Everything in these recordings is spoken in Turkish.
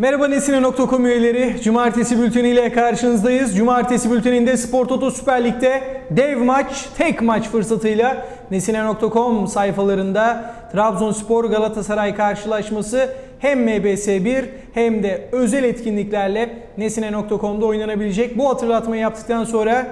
Merhaba Nesine.com üyeleri. Cumartesi bülteniyle karşınızdayız. Cumartesi bülteninde Spor Toto Süper Lig'de dev maç, tek maç fırsatıyla Nesine.com sayfalarında Trabzonspor Galatasaray karşılaşması hem MBS1 hem de özel etkinliklerle Nesine.com'da oynanabilecek. Bu hatırlatmayı yaptıktan sonra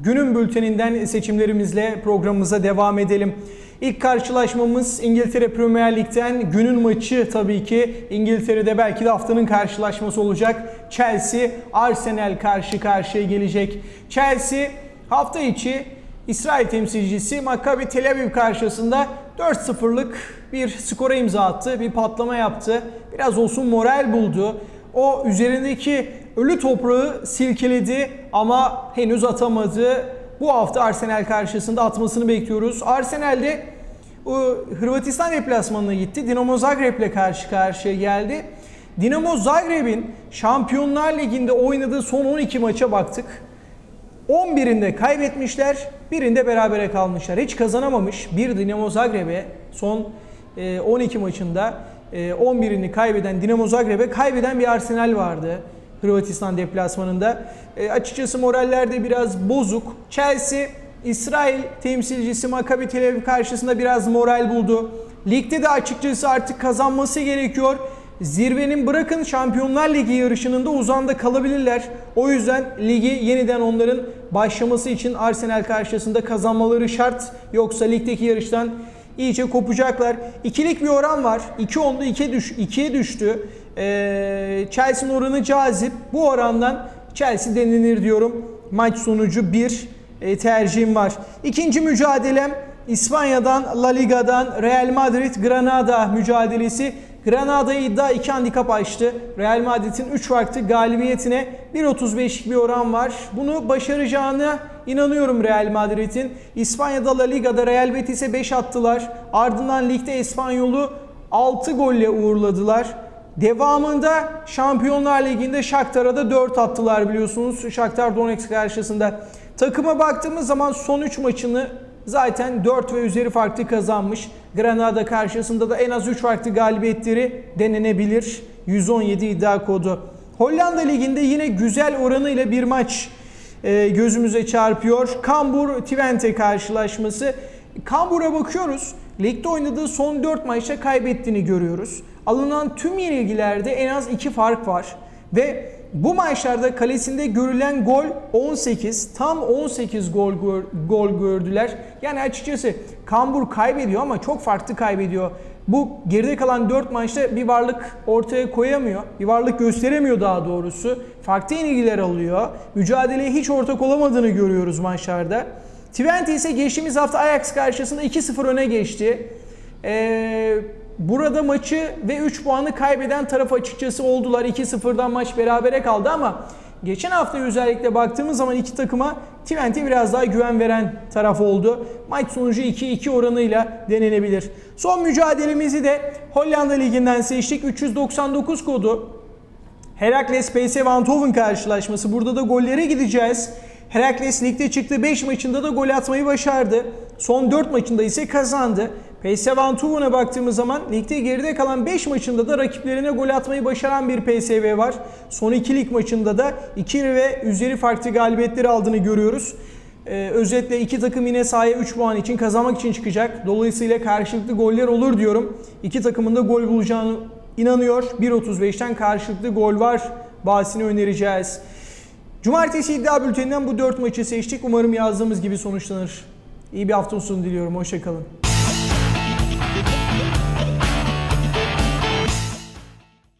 günün bülteninden seçimlerimizle programımıza devam edelim. İlk karşılaşmamız İngiltere Premier Lig'den günün maçı tabii ki İngiltere'de belki de haftanın karşılaşması olacak. Chelsea Arsenal karşı karşıya gelecek. Chelsea hafta içi İsrail temsilcisi Maccabi Tel Aviv karşısında 4-0'lık bir skora imza attı. Bir patlama yaptı. Biraz olsun moral buldu. O üzerindeki ölü toprağı silkeledi ama henüz atamadı. Bu hafta Arsenal karşısında atmasını bekliyoruz. Arsenal'de o Hırvatistan deplasmanına gitti. Dinamo Zagreb'le karşı karşıya geldi. Dinamo Zagreb'in Şampiyonlar Ligi'nde oynadığı son 12 maça baktık. 11'inde kaybetmişler, birinde berabere kalmışlar. Hiç kazanamamış bir Dinamo Zagreb'e son e, 12 maçında e, 11'ini kaybeden Dinamo Zagreb'e kaybeden bir Arsenal vardı. Hırvatistan deplasmanında. E, açıkçası moraller de biraz bozuk. Chelsea İsrail temsilcisi Maccabi Tel Aviv karşısında biraz moral buldu. Ligde de açıkçası artık kazanması gerekiyor. Zirvenin bırakın Şampiyonlar Ligi yarışının da uzağında kalabilirler. O yüzden ligi yeniden onların başlaması için Arsenal karşısında kazanmaları şart. Yoksa ligdeki yarıştan iyice kopacaklar. İkilik bir oran var. 2.10'da 2'ye düş, 2'ye düştü. Ee, Chelsea'nin oranı cazip. Bu orandan Chelsea denilir diyorum. Maç sonucu 1 e, tercihim var. İkinci mücadelem İspanya'dan, La Liga'dan Real Madrid Granada mücadelesi. Granada'ya iddia 2 handikap açtı. Real Madrid'in 3 farklı galibiyetine 1.35'lik bir oran var. Bunu başaracağına inanıyorum Real Madrid'in. İspanya'da La Liga'da Real Betis'e 5 attılar. Ardından ligde Espanyol'u 6 golle uğurladılar. Devamında Şampiyonlar Ligi'nde Shakhtar'a da 4 attılar biliyorsunuz. Shakhtar Donetsk karşısında. Takıma baktığımız zaman son 3 maçını zaten 4 ve üzeri farklı kazanmış. Granada karşısında da en az 3 farklı galibiyetleri denenebilir. 117 iddia kodu. Hollanda Ligi'nde yine güzel oranıyla bir maç e, gözümüze çarpıyor. Kambur Twente karşılaşması. Kambur'a bakıyoruz. Ligde oynadığı son 4 maçta kaybettiğini görüyoruz. Alınan tüm yenilgilerde en az 2 fark var. Ve bu maçlarda kalesinde görülen gol 18. Tam 18 gol gör- gol gördüler. Yani açıkçası Kambur kaybediyor ama çok farklı kaybediyor. Bu geride kalan 4 maçta bir varlık ortaya koyamıyor. Bir varlık gösteremiyor daha doğrusu. Farklı yenilgiler alıyor. Mücadeleye hiç ortak olamadığını görüyoruz maçlarda. Twente ise geçtiğimiz hafta Ajax karşısında 2-0 öne geçti. Ee, burada maçı ve 3 puanı kaybeden taraf açıkçası oldular. 2-0'dan maç berabere kaldı ama geçen hafta özellikle baktığımız zaman iki takıma Twente biraz daha güven veren taraf oldu. Maç sonucu 2-2 oranıyla denenebilir. Son mücadelemizi de Hollanda Ligi'nden seçtik. 399 kodu Herakles PSV Eindhoven karşılaşması. Burada da gollere gideceğiz. Herakles ligde çıktı 5 maçında da gol atmayı başardı. Son 4 maçında ise kazandı. PSV Eindhoven'a baktığımız zaman ligde geride kalan 5 maçında da rakiplerine gol atmayı başaran bir PSV var. Son 2 lig maçında da 2 ve üzeri farklı galibiyetleri aldığını görüyoruz. Ee, özetle iki takım yine sahaya 3 puan için kazanmak için çıkacak. Dolayısıyla karşılıklı goller olur diyorum. İki takımın da gol bulacağını inanıyor. 1.35'ten karşılıklı gol var. Bahsini önereceğiz. Cumartesi iddia bülteninden bu 4 maçı seçtik. Umarım yazdığımız gibi sonuçlanır. İyi bir hafta sonu diliyorum. Hoşçakalın.